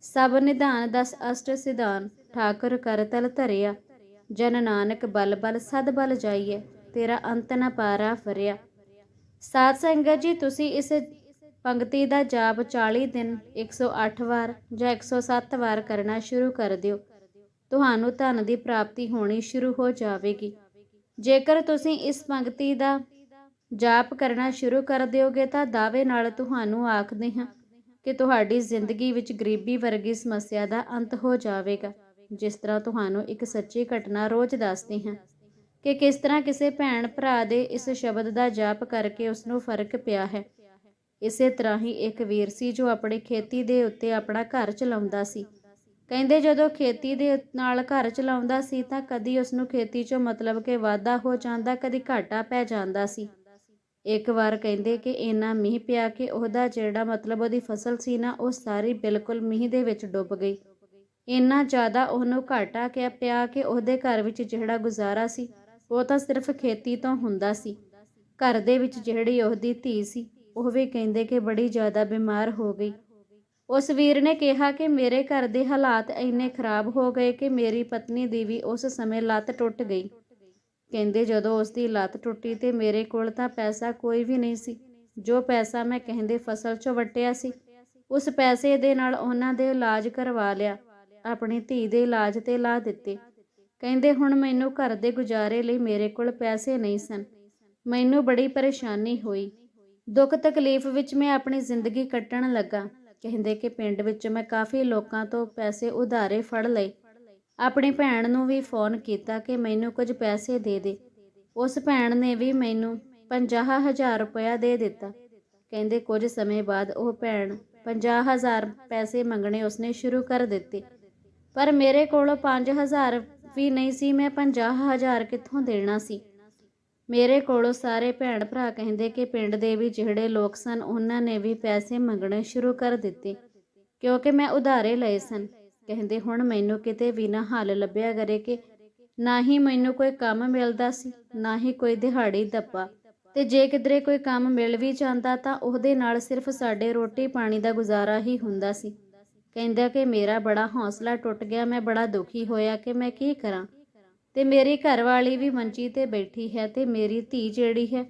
ਸਭ ਨਿਧਾਨ ਦਸ ਅਸ਼ਟ ਸਿਧਾਨ, ਠਾਕੁਰ ਕਰ ਤਲ ਧਰਿਆ। ਜਨ ਨਾਨਕ ਬਲ ਬਲ, ਸਦ ਬਲ ਜਾਈਏ ਤੇਰਾ ਅੰਤ ਨ ਪਾਰਾ ਫਰਿਆ। ਸਾਧ ਸੰਗਤ ਜੀ, ਤੁਸੀਂ ਇਸ ਪੰਕਤੀ ਦਾ ਜਾਪ 40 ਦਿਨ 108 ਵਾਰ ਜਾਂ 107 ਵਾਰ ਕਰਨਾ ਸ਼ੁਰੂ ਕਰ ਦਿਓ। ਤੁਹਾਨੂੰ ਧਨ ਦੀ ਪ੍ਰਾਪਤੀ ਹੋਣੀ ਸ਼ੁਰੂ ਹੋ ਜਾਵੇਗੀ। ਜੇਕਰ ਤੁਸੀਂ ਇਸ ਪੰਕਤੀ ਦਾ ਜਾਪ ਕਰਨਾ ਸ਼ੁਰੂ ਕਰ ਦਿਓਗੇ ਤਾਂ ਦਾਅਵੇ ਨਾਲ ਤੁਹਾਨੂੰ ਆਖਦੇ ਹਾਂ ਕਿ ਤੁਹਾਡੀ ਜ਼ਿੰਦਗੀ ਵਿੱਚ ਗਰੀਬੀ ਵਰਗੀ ਸਮੱਸਿਆ ਦਾ ਅੰਤ ਹੋ ਜਾਵੇਗਾ, ਜਿਸ ਤਰ੍ਹਾਂ ਤੁਹਾਨੂੰ ਇੱਕ ਸੱਚੀ ਘਟਨਾ ਰੋਜ਼ ਦੱਸਦੇ ਹਾਂ ਕਿ ਕਿਸ ਤਰ੍ਹਾਂ ਕਿਸੇ ਭੈਣ ਭਰਾ ਦੇ ਇਸ ਸ਼ਬਦ ਦਾ ਜਾਪ ਕਰਕੇ ਉਸ ਨੂੰ ਫ਼ਰਕ ਪਿਆ ਹੈ। ਇਸੇ ਤਰ੍ਹਾਂ ਹੀ ਇੱਕ ਵੀਰ ਸੀ ਜੋ ਆਪਣੀ ਖੇਤੀ ਦੇ ਉੱਤੇ ਆਪਣਾ ਘਰ ਚਲਾਉਂਦਾ ਸੀ। ਕਹਿੰਦੇ ਜਦੋਂ ਖੇਤੀ ਦੇ ਨਾਲ ਘਰ ਚਲਾਉਂਦਾ ਸੀ ਤਾਂ ਕਦੀ ਉਸ ਨੂੰ ਖੇਤੀ 'ਚੋਂ ਮਤਲਬ ਕਿ ਵਾਧਾ ਹੋ ਜਾਂਦਾ, ਕਦੀ ਘਾਟਾ ਪੈ ਜਾਂਦਾ ਸੀ। ਇੱਕ ਵਾਰ ਕਹਿੰਦੇ ਕਿ ਇੰਨਾ ਮੀਂਹ ਪਿਆ ਕਿ ਉਹਦਾ ਜਿਹੜਾ ਮਤਲਬ ਉਹਦੀ ਫਸਲ ਸੀ ਨਾ, ਉਹ ਸਾਰੀ ਬਿਲਕੁਲ ਮੀਂਹ ਦੇ ਵਿੱਚ ਡੁੱਬ ਗਈ। ਇੰਨਾ ਜ਼ਿਆਦਾ ਉਹਨੂੰ ਘਾਟਾ ਕਿਆ ਪਿਆ ਕਿ ਉਹਦੇ ਘਰ ਵਿੱਚ ਜਿਹੜਾ ਗੁਜ਼ਾਰਾ ਸੀ, ਉਹ ਤਾਂ ਸਿਰਫ ਖੇਤੀ ਤੋਂ ਹੁੰਦਾ ਸੀ। ਘਰ ਦੇ ਵਿੱਚ ਜਿਹੜੀ ਉਹਦੀ ਧੀ ਸੀ, ਉਹ ਵੀ ਕਹਿੰਦੇ ਕਿ ਬੜੀ ਜ਼ਿਆਦਾ ਬਿਮਾਰ ਹੋ ਗਈ। ਉਸ ਵੀਰ ਨੇ ਕਿਹਾ ਕਿ ਮੇਰੇ ਘਰ ਦੇ ਹਾਲਾਤ ਇੰਨੇ ਖਰਾਬ ਹੋ ਗਏ ਕਿ ਮੇਰੀ ਪਤਨੀ ਦੀ ਵੀ ਉਸ ਸਮੇਂ ਲੱਤ ਟੁੱਟ ਗਈ। ਕਹਿੰਦੇ ਜਦੋਂ ਉਸ ਦੀ ਲੱਤ ਟੁੱਟੀ ਤੇ ਮੇਰੇ ਕੋਲ ਤਾਂ ਪੈਸਾ ਕੋਈ ਵੀ ਨਹੀਂ ਸੀ। ਜੋ ਪੈਸਾ ਮੈਂ ਕਹਿੰਦੇ ਫਸਲ 'ਚੋਂ ਵਟਿਆ ਸੀ, ਉਸ ਪੈਸੇ ਦੇ ਨਾਲ ਉਹਨਾਂ ਦੇ ਇਲਾਜ ਕਰਵਾ ਲਿਆ, ਆਪਣੀ ਧੀ ਦੇ ਇਲਾਜ ਤੇ ਲਾ ਦਿੱਤੇ। ਕਹਿੰਦੇ ਹੁਣ ਮੈਨੂੰ ਘਰ ਦੇ ਗੁਜ਼ਾਰੇ ਲਈ ਮੇਰੇ ਕੋਲ ਪੈਸੇ ਨਹੀਂ ਸਨ। ਮੈਨੂੰ ਬੜੀ ਪਰੇਸ਼ਾਨੀ ਹੋਈ। ਦੁੱਖ ਤਕਲੀਫ ਵਿੱਚ ਮੈਂ ਆਪਣੀ ਜ਼ਿੰਦਗੀ ਕੱਟਣ ਲੱਗਾ। ਕਹਿੰਦੇ ਕਿ ਪਿੰਡ ਵਿੱਚ ਮੈਂ ਕਾਫੀ ਲੋਕਾਂ ਤੋਂ ਪੈਸੇ ਉਧਾਰੇ ਫੜ ਲਏ। ਆਪਣੀ ਭੈਣ ਨੂੰ ਵੀ ਫੋਨ ਕੀਤਾ ਕਿ ਮੈਨੂੰ ਕੁਝ ਪੈਸੇ ਦੇ ਦੇ। ਉਸ ਭੈਣ ਨੇ ਵੀ ਮੈਨੂੰ 50000 ਰੁਪਇਆ ਦੇ ਦਿੱਤਾ। ਕਹਿੰਦੇ ਕੁਝ ਸਮੇਂ ਬਾਅਦ ਉਹ ਭੈਣ 50000 ਪੈਸੇ ਮੰਗਣੇ ਉਸਨੇ ਸ਼ੁਰੂ ਕਰ ਦਿੱਤੇ। ਪਰ ਮੇਰੇ ਕੋਲ 5000 ਵੀ ਨਹੀਂ ਸੀ, ਮੈਂ 50000 ਕਿੱਥੋਂ ਦੇਣਾ ਸੀ? ਮੇਰੇ ਕੋਲੋਂ ਸਾਰੇ ਭੈਣ ਭਰਾ ਕਹਿੰਦੇ ਕਿ ਪਿੰਡ ਦੇ ਵੀ ਜਿਹੜੇ ਲੋਕ ਸਨ, ਉਹਨਾਂ ਨੇ ਵੀ ਪੈਸੇ ਮੰਗਣੇ ਸ਼ੁਰੂ ਕਰ ਦਿੱਤੇ, ਕਿਉਂਕਿ ਮੈਂ ਉਧਾਰੇ ਲਏ ਸਨ। ਕਹਿੰਦੇ, ਹੁਣ ਮੈਨੂੰ ਕਿਤੇ ਵੀ ਨਾ ਹੱਲ ਲੱਭਿਆ ਕਰੇ ਕਿ ਨਾ ਹੀ ਮੈਨੂੰ ਕੋਈ ਕੰਮ ਮਿਲਦਾ ਸੀ, ਨਾ ਹੀ ਕੋਈ ਦਿਹਾੜੀ ਦੱਪਾ ਤੇ ਜੇ ਕਿਧਰੇ ਕੋਈ ਕੰਮ ਮਿਲ ਵੀ ਜਾਂਦਾ ਤਾਂ ਉਹਦੇ ਨਾਲ ਸਿਰਫ ਸਾਡੇ ਰੋਟੀ ਪਾਣੀ ਦਾ ਗੁਜ਼ਾਰਾ ਹੀ ਹੁੰਦਾ ਸੀ। ਕਹਿੰਦਾ ਕਿ ਮੇਰਾ ਬੜਾ ਹੌਸਲਾ ਟੁੱਟ ਗਿਆ, ਮੈਂ ਬੜਾ ਦੁਖੀ ਹੋਇਆ ਕਿ ਮੈਂ ਕੀ ਕਰਾਂ। ਤੇ ਮੇਰੀ ਘਰਵਾਲੀ ਵੀ ਮੰਜੀ ਤੇ ਬੈਠੀ ਹੈ ਤੇ ਮੇਰੀ ਧੀ ਜਿਹੜੀ ਹੈ,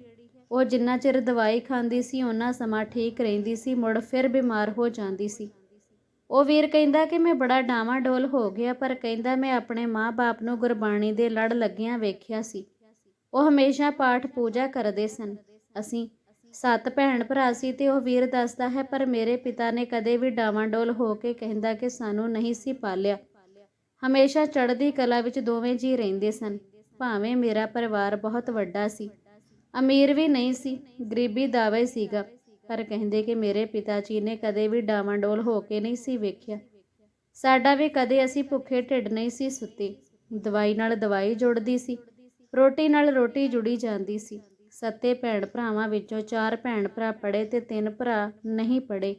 ਉਹ ਜਿੰਨਾ ਚਿਰ ਦਵਾਈ ਖਾਂਦੀ ਸੀ ਉਹਨਾਂ ਸਮਾਂ ਠੀਕ ਰਹਿੰਦੀ ਸੀ, ਮੁੜ ਫਿਰ ਬਿਮਾਰ ਹੋ ਜਾਂਦੀ ਸੀ। ਉਹ ਵੀਰ ਕਹਿੰਦਾ ਕਿ ਮੈਂ ਬੜਾ ਡਾਵਾਡੋਲ ਹੋ ਗਿਆ, ਪਰ ਕਹਿੰਦਾ ਮੈਂ ਆਪਣੇ ਮਾਂ-ਬਾਪ ਨੂੰ ਗੁਰਬਾਣੀ ਦੇ ਲੜ ਲੱਗਿਆਂ ਵੇਖਿਆ ਸੀ। ਉਹ ਹਮੇਸ਼ਾ ਪਾਠ ਪੂਜਾ ਕਰਦੇ ਸਨ। ਅਸੀਂ ਸੱਤ ਭੈਣ ਭਰਾ ਸੀ ਤੇ ਉਹ ਵੀਰ ਦੱਸਦਾ ਹੈ, ਪਰ ਮੇਰੇ ਪਿਤਾ ਨੇ ਕਦੇ ਵੀ ਡਾਵਾਂਡੋਲ ਹੋ ਕੇ ਕਹਿੰਦਾ ਕਿ ਸਾਨੂੰ ਨਹੀਂ ਸੀ ਪਾਲਿਆ। ਹਮੇਸ਼ਾ ਚੜ੍ਹਦੀ ਕਲਾ ਵਿੱਚ ਦੋਵੇਂ ਜੀ ਰਹਿੰਦੇ ਸਨ। ਭਾਵੇਂ ਮੇਰਾ ਪਰਿਵਾਰ ਬਹੁਤ ਵੱਡਾ ਸੀ। ਅਮੀਰ ਵੀ ਨਹੀਂ ਸੀ, ਗਰੀਬੀ ਦਾਵੇ ਸੀਗਾ। ਪਰ ਕਹਿੰਦੇ ਕਿ ਮੇਰੇ ਪਿਤਾ ਜੀ ਨੇ ਕਦੇ ਵੀ ਡਾਵਾਂਡੋਲ ਹੋ ਕੇ ਨਹੀਂ ਸੀ ਵੇਖਿਆ। ਸਾਡਾ ਵੀ ਕਦੇ ਅਸੀਂ ਭੁੱਖੇ ਢਿੱਡ ਨਹੀਂ ਸੀ ਸੁੱਤੇ। ਦਵਾਈ ਨਾਲ ਦਵਾਈ ਜੁੜਦੀ ਸੀ। ਰੋਟੀ ਨਾਲ ਰੋਟੀ ਜੁੜੀ ਜਾਂਦੀ ਸੀ। ਸੱਤੇ ਭੈਣ ਭਰਾਵਾਂ ਵਿੱਚੋਂ ਚਾਰ ਭੈਣ ਭਰਾ ਪੜੇ ਤੇ ਤਿੰਨ ਭਰਾ ਨਹੀਂ ਪੜੇ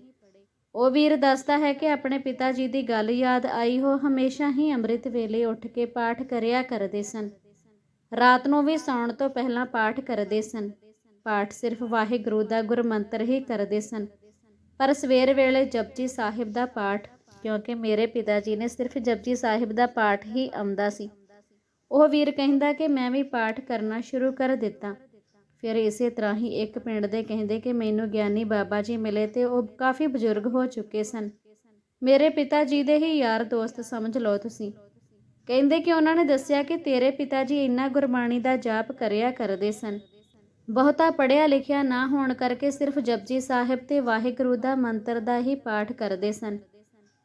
ਉਹ ਵੀਰ ਦੱਸਦਾ ਹੈ ਕਿ ਆਪਣੇ ਪਿਤਾ ਜੀ ਦੀ ਗੱਲ ਯਾਦ ਆਈ ਹੋ ਹਮੇਸ਼ਾ ਹੀ ਅੰਮ੍ਰਿਤ ਵੇਲੇ ਉੱਠ ਕੇ ਪਾਠ ਕਰਿਆ ਕਰਦੇ ਸਨ। ਰਾਤ ਨੂੰ ਵੀ ਸੌਣ ਤੋਂ ਪਹਿਲਾਂ ਪਾਠ ਕਰਦੇ ਸਨ। ਪਾਠ ਸਿਰਫ ਵਾਹਿਗੁਰੂ ਦਾ ਗੁਰਮੰਤਰ ਹੀ ਕਰਦੇ ਸਨ। ਪਰ ਸਵੇਰ ਵੇਲੇ ਜਪਜੀ ਸਾਹਿਬ ਦਾ ਪਾਠ, ਕਿਉਂਕਿ ਮੇਰੇ ਪਿਤਾ ਜੀ ਨੇ ਸਿਰਫ ਜਪਜੀ ਸਾਹਿਬ ਦਾ ਪਾਠ ਹੀ ਆਉਂਦਾ ਸੀ। ਉਹ ਵੀਰ ਕਹਿੰਦਾ ਕਿ ਮੈਂ ਵੀ ਪਾਠ ਕਰਨਾ ਸ਼ੁਰੂ ਕਰ ਦਿੱਤਾ। ਫਿਰ ਇਸੇ ਤਰ੍ਹਾਂ ਹੀ ਇੱਕ ਪਿੰਡ ਦੇ ਕਹਿੰਦੇ ਕਿ ਮੈਨੂੰ ਗਿਆਨੀ ਬਾਬਾ ਜੀ ਮਿਲੇ ਤੇ ਉਹ ਕਾਫੀ ਬਜ਼ੁਰਗ ਹੋ ਚੁੱਕੇ ਸਨ। ਮੇਰੇ ਪਿਤਾ ਜੀ ਦੇ ਹੀ ਯਾਰ ਦੋਸਤ ਸਮਝ ਲਓ ਤੁਸੀਂ। ਕਹਿੰਦੇ ਕਿ ਉਹਨਾਂ ਨੇ ਦੱਸਿਆ ਕਿ ਤੇਰੇ ਪਿਤਾ ਜੀ ਇੰਨਾ ਗੁਰਬਾਣੀ ਦਾ ਜਾਪ ਕਰਿਆ ਕਰਦੇ ਸਨ। ਬਹੁਤਾ ਪੜਿਆ ਲਿਖਿਆ ਨਾ ਹੋਣ ਕਰਕੇ ਸਿਰਫ ਜਪਜੀ ਸਾਹਿਬ ਤੇ ਵਾਹਿਗੁਰੂ ਦਾ ਮੰਤਰ ਦਾ ਹੀ ਪਾਠ ਕਰਦੇ ਸਨ।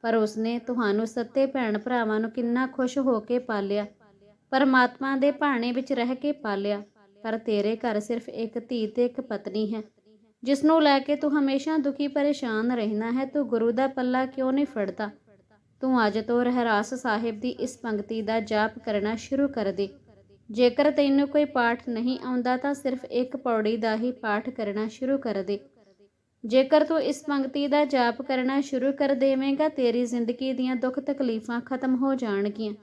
ਪਰ ਉਸਨੇ ਤੁਹਾਨੂੰ ਸੱਤੇ ਭੈਣ ਭਰਾਵਾਂ ਨੂੰ ਕਿੰਨਾ ਖੁਸ਼ ਹੋ ਕੇ ਪਾਲਿਆ। ਪਰਮਾਤਮਾ ਦੇ ਭਾਣੇ ਵਿੱਚ ਰਹਿ ਕੇ ਪਾਲਿਆ। ਪਰ ਤੇਰੇ ਘਰ ਸਿਰਫ ਇੱਕ ਧੀ ਤੇ ਇੱਕ ਪਤਨੀ ਹੈ। ਜਿਸ ਨੂੰ ਲੈ ਕੇ ਤੂੰ ਹਮੇਸ਼ਾ ਦੁਖੀ ਪਰੇਸ਼ਾਨ ਰਹਿਣਾ ਹੈ, ਤੂੰ ਗੁਰੂ ਦਾ ਪੱਲਾ ਕਿਉਂ ਨਹੀਂ ਫੜਦਾ? ਤੂੰ ਅੱਜ ਤੋਂ ਰਹਿਰਾਸ ਸਾਹਿਬ ਦੀ ਇਸ ਪੰਕਤੀ ਦਾ ਜਾਪ ਕਰਨਾ ਸ਼ੁਰੂ ਕਰ ਦੇ। ਜੇਕਰ ਤੈਨੂੰ ਕੋਈ ਪਾਠ ਨਹੀਂ ਆਉਂਦਾ ਤਾਂ ਸਿਰਫ ਇੱਕ ਪੌੜੀ ਦਾ ਹੀ ਪਾਠ ਕਰਨਾ ਸ਼ੁਰੂ ਕਰ ਦੇ। ਜੇਕਰ ਤੂੰ ਇਸ ਪੰਕਤੀ ਦਾ ਜਾਪ ਕਰਨਾ ਸ਼ੁਰੂ ਕਰ ਦੇਵੇਂਗਾ, ਤੇਰੀ ਜ਼ਿੰਦਗੀ ਦੀਆਂ ਦੁੱਖ ਤਕਲੀਫਾਂ ਖਤਮ ਹੋ ਜਾਣਗੀਆਂ।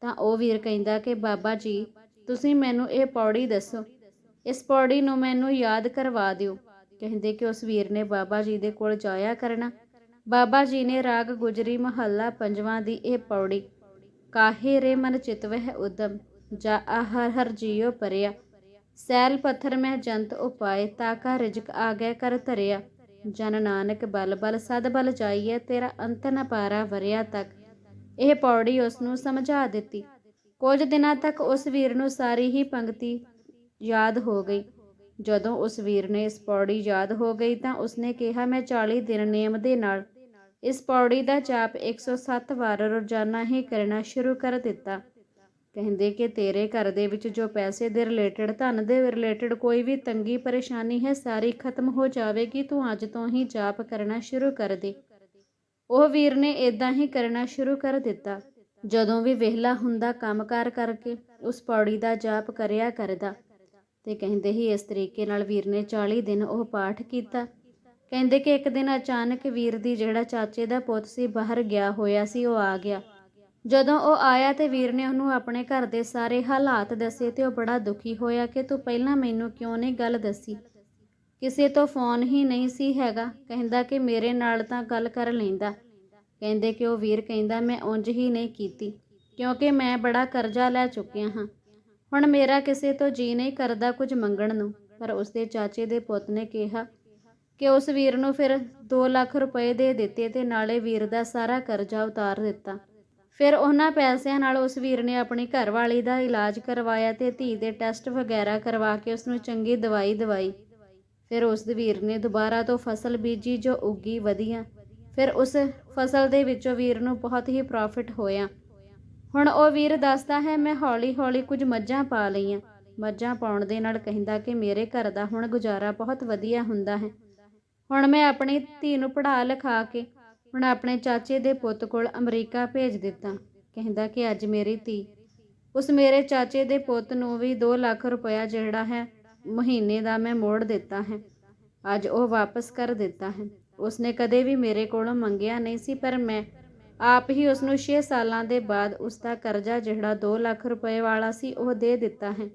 ਤਾਂ ਉਹ ਵੀਰ ਕਹਿੰਦਾ ਕਿ, ਬਾਬਾ ਜੀ, ਤੁਸੀਂ ਮੈਨੂੰ ਇਹ ਪੌੜੀ ਦੱਸੋ। ਇਸ ਪੌੜੀ ਨੂੰ ਮੈਨੂੰ ਯਾਦ ਕਰਵਾ ਦਿਓ। ਕਹਿੰਦੇ ਕਿ ਉਸ ਵੀਰ ਨੇ ਬਾਬਾ ਜੀ ਦੇ ਕੋਲ ਜਾਇਆ ਕਰਨਾ। ਬਾਬਾ ਜੀ ਨੇ ਰਾਗ ਗੁਜਰੀ ਮਹੱਲਾ ਪੰਜਵਾਂ ਦੀ ਇਹ ਪੌੜੀ, ਕਾਹੇ ਰੇ ਮਨ ਚਿਤਵਹਿ ਉਦਮ। ਜਾ ਹਰ ਹਰ ਜੀਉ ਪਰਿਆ। ਸੈਲ ਪੱਥਰ ਮੈਂ ਜੰਤ ਉਪਾਏ ਤਾਕਾ ਰਿਜਕ ਆਗੈ ਕਰ ਧਰਿਆ। ਜਨ ਨਾਨਕ ਬਲ ਬਲ ਸਦ ਬਲ ਜਾਈਏ ਤੇਰਾ ਅੰਤ ਨ ਪਾਰਾ ਵਰਿਆ ਤੱਕ। ਇਹ ਪੌੜੀ ਉਸ ਨੂੰ ਸਮਝਾ ਦਿੱਤੀ। ਕੁਝ ਦਿਨਾਂ ਤੱਕ ਉਸ ਵੀਰ ਨੂੰ ਸਾਰੀ ਹੀ ਪੰਕਤੀ ਯਾਦ ਹੋ ਗਈ। ਜਦੋਂ ਉਸ ਵੀਰ ਨੇ ਇਸ ਪੌੜੀ ਯਾਦ ਹੋ ਗਈ ਤਾਂ ਉਸਨੇ ਕਿਹਾ, ਮੈਂ 40 ਦਿਨ ਨਿਯਮ ਦੇ ਨਾਲ ਇਸ ਪੌੜੀ ਦਾ ਜਾਪ 107 ਵਾਰ ਰੋਜ਼ਾਨਾ ਹੀ ਕਰਨਾ ਸ਼ੁਰੂ ਕਰ ਦਿੱਤਾ। ਕਹਿੰਦੇ ਕਿ ਤੇਰੇ ਘਰ ਦੇ ਵਿੱਚ ਜੋ ਪੈਸੇ ਦੇ ਰਿਲੇਟਡ ਧਨ ਦੇ ਰਿਲੇਟਡ ਕੋਈ ਵੀ ਤੰਗੀ ਪਰੇਸ਼ਾਨੀ ਹੈ, ਸਾਰੀ ਖਤਮ ਹੋ ਜਾਵੇਗੀ, ਤੂੰ ਅੱਜ ਤੋਂ ਹੀ ਜਾਪ ਕਰਨਾ ਸ਼ੁਰੂ ਕਰ ਦੇ। ਉਹ ਵੀਰ ਨੇ ਇਦਾਂ ਹੀ ਕਰਨਾ ਸ਼ੁਰੂ ਕਰ ਦਿੱਤਾ। ਜਦੋਂ ਵੀ ਵਿਹਲਾ ਹੁੰਦਾ ਕੰਮਕਾਰ ਕਰਕੇ, ਉਸ ਪੌੜੀ ਦਾ ਜਾਪ ਕਰਿਆ ਕਰਦਾ ਤੇ ਕਹਿੰਦੇ ਹੀ ਇਸ ਤਰੀਕੇ ਨਾਲ ਵੀਰ ਨੇ 40 ਦਿਨ ਉਹ ਪਾਠ ਕੀਤਾ। ਕਹਿੰਦੇ ਕਿ ਇੱਕ ਦਿਨ ਅਚਾਨਕ ਵੀਰ ਦੀ ਜਿਹੜਾ ਚਾਚੇ ਦਾ ਪੁੱਤ ਸੀ, ਬਾਹਰ ਗਿਆ ਹੋਇਆ ਸੀ, ਉਹ ਆ ਗਿਆ। ਜਦੋਂ ਉਹ ਆਇਆ ਤੇ ਵੀਰ ਨੇ ਉਹਨੂੰ ਆਪਣੇ ਘਰ ਦੇ ਸਾਰੇ ਹਾਲਾਤ ਦੱਸੇ ਤੇ ਉਹ ਬੜਾ ਦੁਖੀ ਹੋਇਆ ਕਿ ਤੂੰ ਪਹਿਲਾਂ ਮੈਨੂੰ ਕਿਉਂ ਨਹੀਂ ਗੱਲ ਦੱਸੀ? ਕਿਸੇ ਤੋਂ ਫੋਨ ਹੀ ਨਹੀਂ ਸੀ ਹੈਗਾ। ਕਹਿੰਦਾ ਕਿ ਮੇਰੇ ਨਾਲ ਤਾਂ ਗੱਲ ਕਰ ਲੈਂਦਾ। ਕਹਿੰਦੇ ਕਿ ਉਹ ਵੀਰ ਕਹਿੰਦਾ, ਮੈਂ ਉਂਝ ਹੀ ਨਹੀਂ ਕੀਤੀ, ਕਿਉਂਕਿ ਮੈਂ ਬੜਾ ਕਰਜ਼ਾ ਲੈ ਚੁੱਕਿਆ ਹਾਂ। ਹੁਣ ਮੇਰਾ ਕਿਸੇ ਤੋਂ ਜੀ ਨਹੀਂ ਕਰਦਾ ਕੁਝ ਮੰਗਣ ਨੂੰ। ਪਰ ਉਸਦੇ ਚਾਚੇ ਦੇ ਪੁੱਤ ਨੇ ਕਿਹਾ ਕਿ ਉਸ ਵੀਰ ਨੂੰ ਫਿਰ 2 ਲੱਖ ਰੁਪਏ ਦੇ ਦਿੱਤੇ ਤੇ ਨਾਲੇ ਵੀਰ ਦਾ ਸਾਰਾ ਕਰਜ਼ਾ ਉਤਾਰ ਦਿੱਤਾ। ਫਿਰ ਉਹਨਾਂ ਪੈਸਿਆਂ ਨਾਲ ਉਸ ਵੀਰ ਨੇ ਆਪਣੀ ਘਰਵਾਲੀ ਦਾ ਇਲਾਜ ਕਰਵਾਇਆ ਤੇ ਧੀ ਦੇ ਟੈਸਟ ਵਗੈਰਾ ਕਰਵਾ ਕੇ ਉਸ ਨੂੰ ਚੰਗੀ ਦਵਾਈ ਦਵਾਈ। ਫਿਰ ਉਸ ਦੇ ਵੀਰ ਨੇ ਦੁਬਾਰਾ ਤੋਂ ਫਸਲ ਬੀਜੀ ਜੋ ਉੱਗੀ ਵਧੀਆ। ਫਿਰ ਉਸ ਫਸਲ ਦੇ ਵਿੱਚੋਂ ਵੀਰ ਨੂੰ ਬਹੁਤ ਹੀ ਪ੍ਰੋਫਿਟ ਹੋਇਆ। ਹੁਣ ਉਹ ਵੀਰ ਦੱਸਦਾ ਹੈ, ਮੈਂ ਹੌਲੀ-ਹੌਲੀ ਕੁਝ ਮੱਝਾਂ ਪਾ ਲਈਆਂ। ਮੱਝਾਂ ਪਾਉਣ ਦੇ ਨਾਲ ਕਹਿੰਦਾ ਕਿ ਮੇਰੇ ਘਰ ਦਾ ਹੁਣ ਗੁਜ਼ਾਰਾ ਬਹੁਤ ਵਧੀਆ ਹੁੰਦਾ ਹੈ। ਹੁਣ ਮੈਂ ਆਪਣੀ ਧੀ ਨੂੰ ਪੜ੍ਹਾ ਲਿਖਾ ਕੇ ਹੁਣ ਆਪਣੇ ਚਾਚੇ ਦੇ ਪੁੱਤ ਕੋਲ ਅਮਰੀਕਾ ਭੇਜ ਦਿੱਤਾ। ਕਹਿੰਦਾ ਕਿ ਅੱਜ ਮੇਰੀ ਧੀ। ਉਸ ਮੇਰੇ ਚਾਚੇ ਦੇ ਪੁੱਤ ਨੂੰ ਵੀ 2 ਲੱਖ ਰੁਪਇਆ ਜਿਹੜਾ ਹੈ, ਮਹੀਨੇ ਦਾ ਮੈਂ ਮੋੜ ਦਿੱਤਾ ਹੈ। ਅੱਜ ਉਹ ਵਾਪਸ ਕਰ ਦਿੱਤਾ ਹੈ। ਉਸਨੇ ਕਦੇ ਵੀ ਮੇਰੇ ਕੋਲੋਂ ਮੰਗਿਆ ਨਹੀਂ ਸੀ, ਪਰ ਮੈਂ ਆਪ ਹੀ ਉਸ ਨੂੰ 6 ਸਾਲਾਂ ਦੇ ਬਾਅਦ ਉਸ ਦਾ ਕਰਜ਼ਾ ਜਿਹੜਾ 2 ਲੱਖ ਰੁਪਏ ਵਾਲਾ ਸੀ, ਉਹ ਦੇ ਦਿੱਤਾ ਹੈ।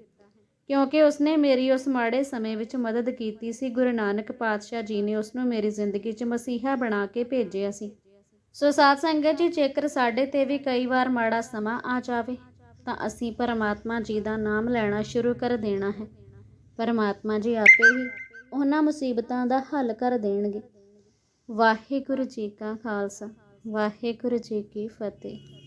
ਕਿਉਂਕਿ ਉਸਨੇ ਮੇਰੀ ਉਸ ਮਾੜੇ ਸਮੇਂ ਵਿੱਚ ਮਦਦ ਕੀਤੀ ਸੀ। ਗੁਰੂ ਨਾਨਕ ਪਾਤਸ਼ਾਹ ਜੀ ਨੇ ਉਸ ਨੂੰ ਮੇਰੀ ਜ਼ਿੰਦਗੀ 'ਚ ਮਸੀਹਾ ਬਣਾ ਕੇ ਭੇਜਿਆ ਸੀ। ਸੋ ਸਾਧ ਸੰਗਤ ਜੀ, ਜੇਕਰ ਸਾਡੇ ਤੇ ਵੀ ਕਈ ਵਾਰ ਮਾੜਾ ਸਮਾਂ ਆ ਜਾਵੇ, ਤਾਂ ਅਸੀਂ ਪਰਮਾਤਮਾ ਜੀ ਦਾ ਨਾਮ ਲੈਣਾ ਸ਼ੁਰੂ ਕਰ ਦੇਣਾ ਹੈ। ਪਰਮਾਤਮਾ ਜੀ ਆਪੇ ਹੀ ਉਹਨਾਂ ਮੁਸੀਬਤਾਂ ਦਾ ਹੱਲ ਕਰ ਦੇਣਗੇ। ਵਾਹਿਗੁਰੂ ਜੀ ਕਾ ਖਾਲਸਾ, ਵਾਹਿਗੁਰੂ ਜੀ ਕੀ ਫਤਿਹ।